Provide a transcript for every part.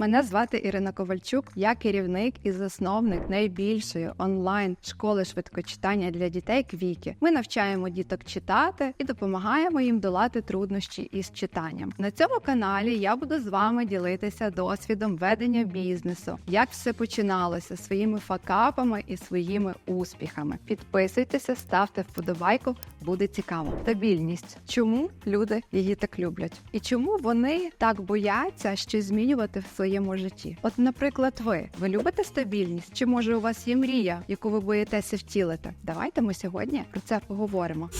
Мене звати Ірина Ковальчук. Я керівник і засновник найбільшої онлайн школи швидкочитання для дітей Квіки. Ми навчаємо діток читати і допомагаємо їм долати труднощі із читанням. На цьому каналі я буду з вами ділитися досвідом ведення бізнесу, як все починалося своїми факапами і своїми успіхами. Підписуйтеся, ставте вподобайку, буде цікаво. Стабільність. Чому люди її так люблять? І чому вони так бояться щось змінювати в своєму житті? От, наприклад, ви ви любите стабільність? Чи може у вас є мрія, яку ви боїтеся втілити? Давайте ми сьогодні про це поговоримо.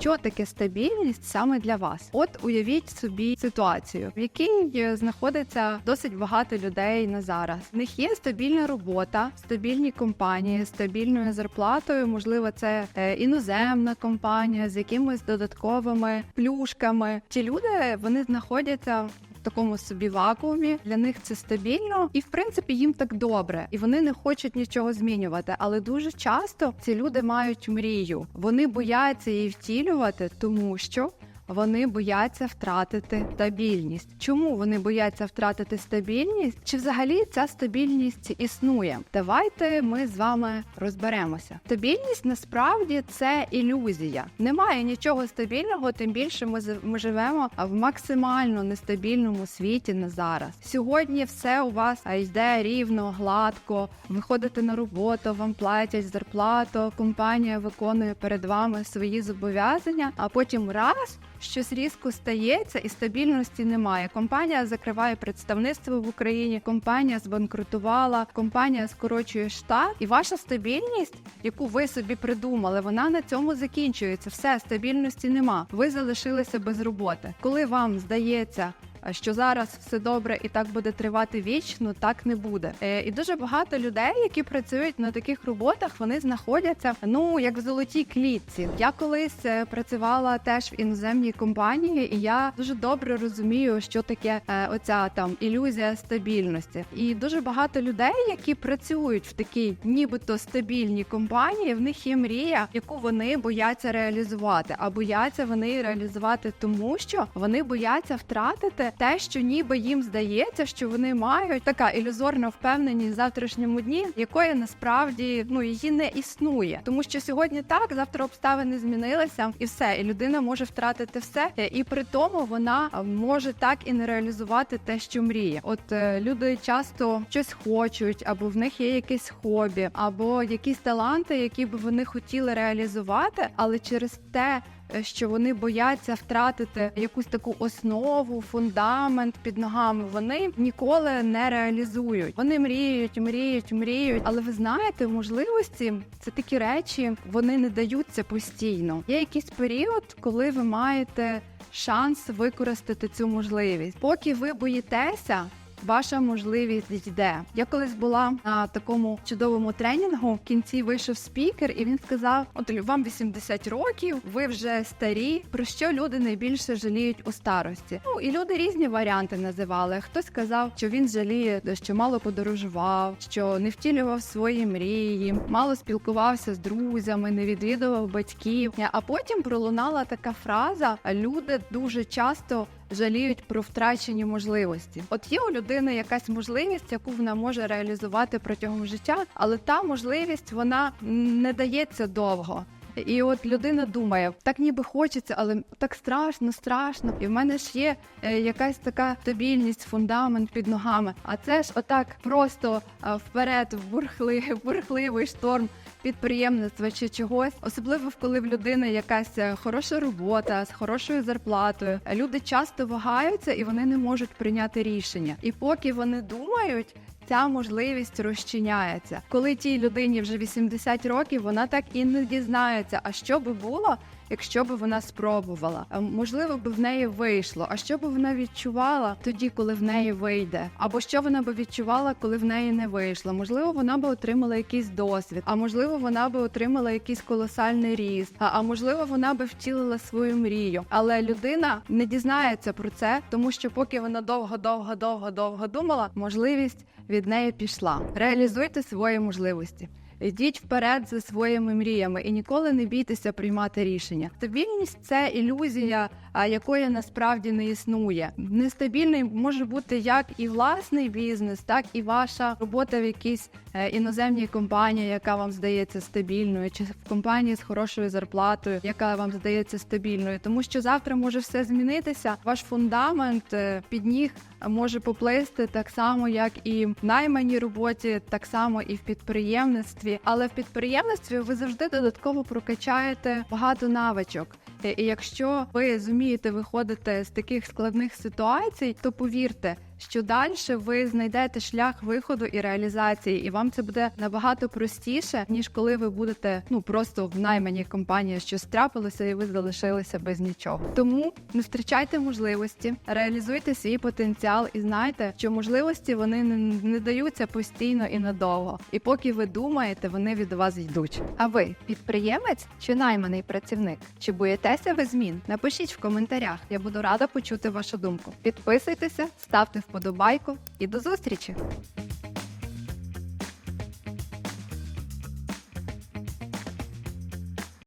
Що таке стабільність саме для вас? От уявіть собі ситуацію, в якій е, знаходиться досить багато людей на зараз. В них є стабільна робота, стабільні компанії, стабільною зарплатою. Можливо, це е, іноземна компанія з якимись додатковими плюшками. Ці люди вони знаходяться такому собі вакуумі. Для них це стабільно, і в принципі їм так добре, і вони не хочуть нічого змінювати. Але дуже часто ці люди мають мрію. Вони бояться її втілювати, тому що. Вони бояться втратити стабільність. Чому вони бояться втратити стабільність? Чи взагалі ця стабільність існує? Давайте ми з вами розберемося. Стабільність насправді це ілюзія. Немає нічого стабільного, тим більше ми ми живемо в максимально нестабільному світі на зараз. Сьогодні все у вас йде рівно, гладко. Ви ходите на роботу, вам платять зарплату, компанія виконує перед вами свої зобов'язання, а потім раз щось різко стається і стабільності немає. Компанія закриває представництво в Україні, компанія збанкрутувала, компанія скорочує штат, і ваша стабільність, яку ви собі придумали, вона на цьому закінчується. Все стабільності нема. Ви залишилися без роботи. Коли вам здається. Що зараз все добре і так буде тривати вічно, так не буде. Е, і дуже багато людей, які працюють на таких роботах, вони знаходяться ну як в золотій клітці. Я колись е, працювала теж в іноземній компанії, і я дуже добре розумію, що таке е, оця там ілюзія стабільності. І дуже багато людей, які працюють в такій, нібито стабільній компанії, в них є мрія, яку вони бояться реалізувати. А бояться вони реалізувати, тому що вони бояться втратити те, що ніби їм здається, що вони мають така ілюзорна впевненість в завтрашньому дні, якої насправді ну її не існує, тому що сьогодні так, завтра обставини змінилися, і все, і людина може втратити все, Е, і при тому вона е, може так і не реалізувати те, що мріє. От е, люди часто щось хочуть, або в них є якесь хобі, або якісь таланти, які б вони хотіли реалізувати, але через те. Е, Що вони бояться втратити якусь таку основу, фундамент під ногами. Вони ніколи не реалізують. Вони мріють, мріють, мріють. Але ви знаєте, можливості це такі речі, вони не даються постійно. Є якийсь період, коли ви маєте шанс використати цю можливість. Поки ви боїтеся. Ваша можливість йде. Я колись була на такому чудовому тренінгу. В кінці вийшов спікер, і він сказав: От вам 80 років, ви вже старі. Про що люди найбільше жаліють у старості? Ну і люди різні варіанти називали. Хтось сказав, що він жаліє, що мало подорожував, що не втілював свої мрії, мало спілкувався з друзями, не відвідував батьків. А потім пролунала така фраза: люди дуже часто жаліють про втрачені можливості. От є у людини якась можливість, яку вона може реалізувати протягом життя, але та можливість вона не дається довго. І от людина думає, так ніби хочеться, але так страшно, страшно. І в мене ж є е, якась така стабільність, фундамент під ногами. А це ж отак просто вперед, в бурхли, в бурхливий шторм підприємництва чи чогось, особливо коли в людини якась е, хороша робота з хорошою зарплатою. Люди часто вагаються і вони не можуть прийняти рішення. І поки вони думають. Ця можливість розчиняється. Коли тій людині вже 80 років, вона так і не дізнається, а що би було, якщо б вона спробувала. Можливо, б в неї вийшло. А що б вона відчувала тоді, коли в неї вийде? Або що вона би відчувала, коли в неї не вийшло? Можливо, вона би отримала якийсь досвід, а можливо, вона би отримала якийсь колосальний ріст, а можливо, вона би втілила свою мрію. Але людина не дізнається про це, тому що поки вона довго, довго, довго, довго думала, можливість від неї пішла. Реалізуйте свої можливості. Йдіть вперед за своїми мріями і ніколи не бійтеся приймати рішення. Стабільність це ілюзія, якої насправді не існує. Нестабільний може бути як і власний бізнес, так і ваша робота в якійсь е, іноземній компанії, яка вам здається стабільною, чи в компанії з хорошою зарплатою, яка вам здається стабільною, тому що завтра може все змінитися. Ваш фундамент е, під ніг може поплисти так само, як і в найманій роботі, так само і в підприємництві. Але в підприємництві ви завжди додатково прокачаєте багато навичок. І якщо ви зумієте виходити з таких складних ситуацій, то повірте, що далі ви знайдете шлях виходу і реалізації, і вам це буде набагато простіше, ніж коли ви будете ну просто в найманій компанії, що трапилося, і ви залишилися без нічого. Тому не втрачайте можливості, реалізуйте свій потенціал і знайте, що можливості вони не, не даються постійно і надовго. І поки ви думаєте, вони від вас йдуть. А ви підприємець чи найманий працівник? Чи боїтеся ви змін? Напишіть в коментарях. Я буду рада почути вашу думку. Підписуйтеся, ставте вподобайку і до зустрічі!